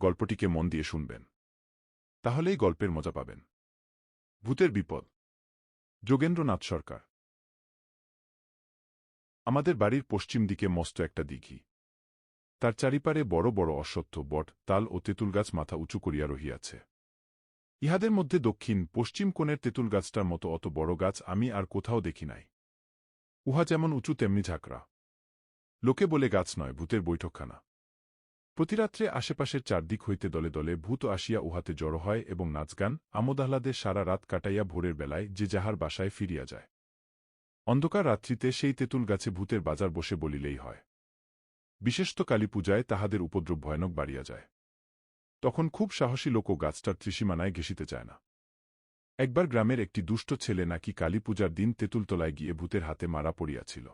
গল্পটিকে মন দিয়ে শুনবেন। তাহলেই গল্পের মজা পাবেন। ভূতের বিপদ। যোগেন্দ্রনাথ সরকার। আমাদের বাড়ির পশ্চিম দিকে মস্ত একটা দিঘি। তার চারিপারে বড় বড় অশ্বত্থ বট, তাল ও তেঁতুল গাছ মাথা উঁচু করিয়া রহিয়াছে। ইহাদের মধ্যে দক্ষিণ, পশ্চিম কোণের তেঁতুল গাছটার মতো অত বড় গাছ আমি আর কোথাও দেখি নাই। উহা যেমন উঁচু, তেমনি ঝাঁকড়া। লোকে বলে গাছ নয়, ভূতের বৈঠকখানা। প্রতিরাত্রে আশেপাশের চারদিক হইতে দলে দলে ভূত আসিয়া উহাতে জড়ো হয় এবং নাচগান আমোদাহ্লাদে সারা রাত কাটাইয়া ভোরের বেলায় যে যাহার বাসায় ফিরিয়া যায়। অন্ধকার রাত্রিতে সেই তেঁতুল গাছে ভূতের বাজার বসে বলিলেই হয়। বিশেষত কালী পূজায় তাহাদের উপদ্রব ভয়ানক বাড়িয়া যায়। তখন খুব সাহসী লোকও গাছটার ত্রিসীমানায় ঘেসিতে চায় না। একবার গ্রামের একটি দুষ্ট ছেলে নাকি কালী পূজার দিন তেঁতুলতলায় গিয়ে ভূতের হাতে মারা পড়িয়াছিল।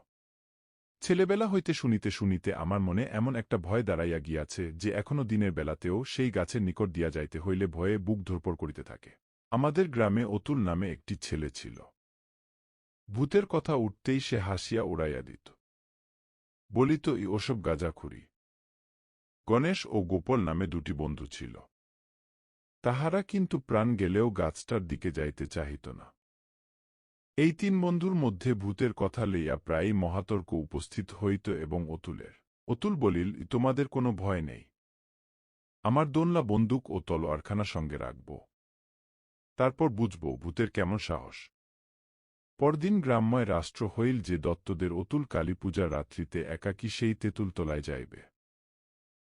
ছেলেবেলা হইতে শুনিতে শুনিতে আমার মনে এমন একটা ভয় দাঁড়াইয়া গিয়াছে যে এখনও দিনের বেলাতেও সেই গাছের নিকট দিয়া যাইতে হইলে ভয়ে বুক ধরপড় করিতে থাকে। আমাদের গ্রামে অতুল নামে একটি ছেলে ছিল। ভূতের কথা উঠতেই সে হাসিয়া উড়াইয়া দিত। বলিত, ই ওসব গাজাখুরি। গণেশ ও গোপল নামে দুটি বন্ধু ছিল। তাহারা কিন্তু প্রাণ গেলেও গাছটার দিকে যাইতে চাহিত না। এই তিন বন্ধুর মধ্যে ভূতের কথা লইয়া প্রায় মহাতর্ক উপস্থিত হইত এবং অতুলের। অতুল বলিল, তোমাদের কোনো ভয় নেই। আমার দোনলা বন্দুক ও তলোয়ারখানা সঙ্গে রাখব। তারপর বুঝব ভূতের কেমন সাহস। পরদিন গ্রাম্যয় রাষ্ট্র হইল যে দত্তদের অতুল কালী পূজা রাত্রিতে একাকী সেই তেঁতুল তেঁতুলতলায় যাইবে।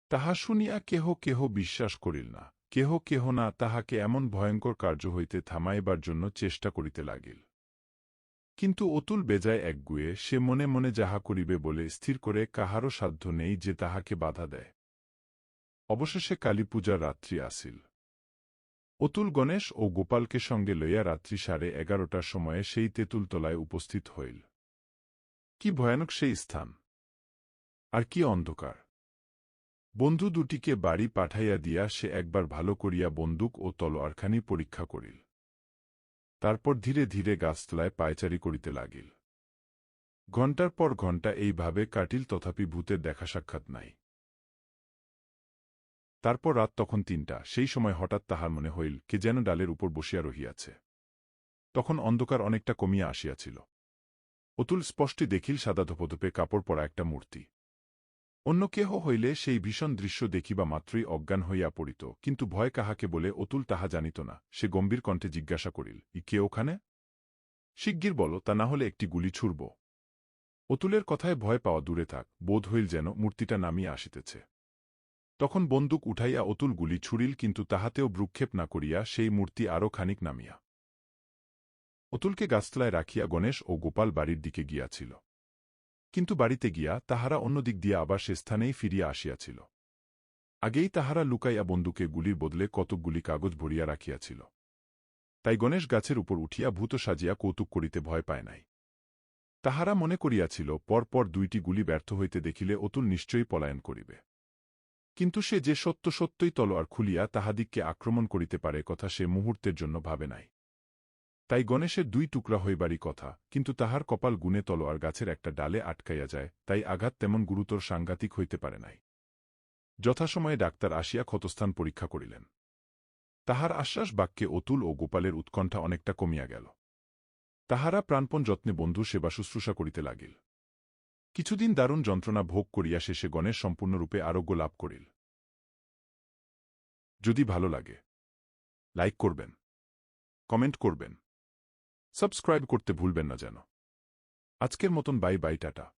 তাহা শুনিয়া কেহ কেহ বিশ্বাস করিল না। কেহ কেহ না তাহাকে এমন ভয়ঙ্কর কার্য হইতে থামাইবার জন্য চেষ্টা করিতে লাগিল। কিন্তু অতুল বেজায় একগুয়ে সে মনে মনে যাহা করিবে বলে স্থির করে কাহারও সাধ্য নেই যে তাহাকে বাধা দেয়। অবশেষে কালীপূজার রাত্রি আসিল। অতুল গণেশ ও গোপালকে সঙ্গে লইয়া রাত্রি সাড়ে এগারোটার সময়ে সেই তেঁতুলতলায় উপস্থিত হইল। কি ভয়ানক সেই স্থান! আর কি অন্ধকার! বন্ধু দুটিকে বাড়ি পাঠাইয়া দিয়া সে একবার ভালো করিয়া বন্দুক ও তলোয়ারখানি পরীক্ষা করিল। তারপর ধীরে ধীরে গাছতলায় পায়চারি করিতে লাগিল। ঘণ্টার পর ঘণ্টা এইভাবে কাটিল, তথাপি ভূতের দেখা সাক্ষাৎ নাই। তারপর রাত তখন তিনটা, সেই সময় হঠাৎ তাহার মনে হইল, কে যেন ডালের উপর বসিয়া রহিয়াছে। তখন অন্ধকার অনেকটা কমিয়া আসিয়াছিল। অতুল স্পষ্টই দেখিল, সাদা ধোপধোপে কাপড় পরা একটা মূর্তি। অন্য কেহ হইলে সেই ভীষণ দৃশ্য দেখিবা মাত্রই অজ্ঞান হইয়া পড়িত, কিন্তু ভয় কাহাকে বলে অতুল তাহা জানিত না। সে গম্ভীর কণ্ঠে জিজ্ঞাসা করিল, ই কে ওখানে? শিগগির বল, তা না হলে একটি গুলি ছুড়ব। অতুলের কথায় ভয় পাওয়া দূরে থাক, বোধ হইল যেন মূর্তিটা নামিয়া আসিতেছে। তখন বন্দুক উঠাইয়া অতুল গুলি ছুড়িল, কিন্তু তাহাতেও ভ্রুক্ষেপ না করিয়া সেই মূর্তি আরও খানিক নামিয়া। অতুলকে গাছতলায় রাখিয়া গণেশ ও গোপাল বাড়ির দিকে গিয়াছিল। কিন্তু বাড়িতে গিয়া তাহারা অন্য দিক দিয়া আবার সে স্থানেই ফিরিয়া আসিয়াছিল। আগেই তাহারা লুকাইয়া বন্দুকে গুলির বদলে কতকগুলি কাগজ ভরিয়া রাখিয়াছিল। তাই গণেশ গাছের উপর উঠিয়া ভূত সাজিয়া কৌতুক করিতে ভয় পায় নাই। তাহারা মনে করিয়াছিল, পরপর দুইটি গুলি ব্যর্থ হইতে দেখিলে অতুল নিশ্চয়ই পলায়ন করিবে। কিন্তু সে যে সত্য সত্যই তলোয়ার খুলিয়া তাহাদিককে আক্রমণ করিতে পারে কথা সে মুহূর্তের জন্য ভাবে নাই। তাই গণেশের দুই টুকরা হইবারই কথা, কিন্তু তাহার কপাল গুণে তলোয়ার গাছের একটা ডালে আটকাইয়া যায়, তাই আঘাত তেমন গুরুতর সাংঘাতিক হইতে পারে নাই। যথাসময়ে ডাক্তার আসিয়া ক্ষতস্থান পরীক্ষা করিলেন। তাহার আশ্বাস বাক্যে অতুল ও গোপালের উৎকণ্ঠা অনেকটা কমিয়া গেল। তাহারা প্রাণপণ যত্নে বন্ধু সেবা শুশ্রূষা করিতে লাগিল। কিছুদিন দারুণ যন্ত্রণা ভোগ করিয়া শেষে গণেশ সম্পূর্ণরূপে আরোগ্য লাভ করিল। যদি ভালো লাগে, লাইক করবেন, কমেন্ট করবেন। সাবস্ক্রাইব করতে ভুলবেন না যেন। আজকের মতন বাই বাই টাটা।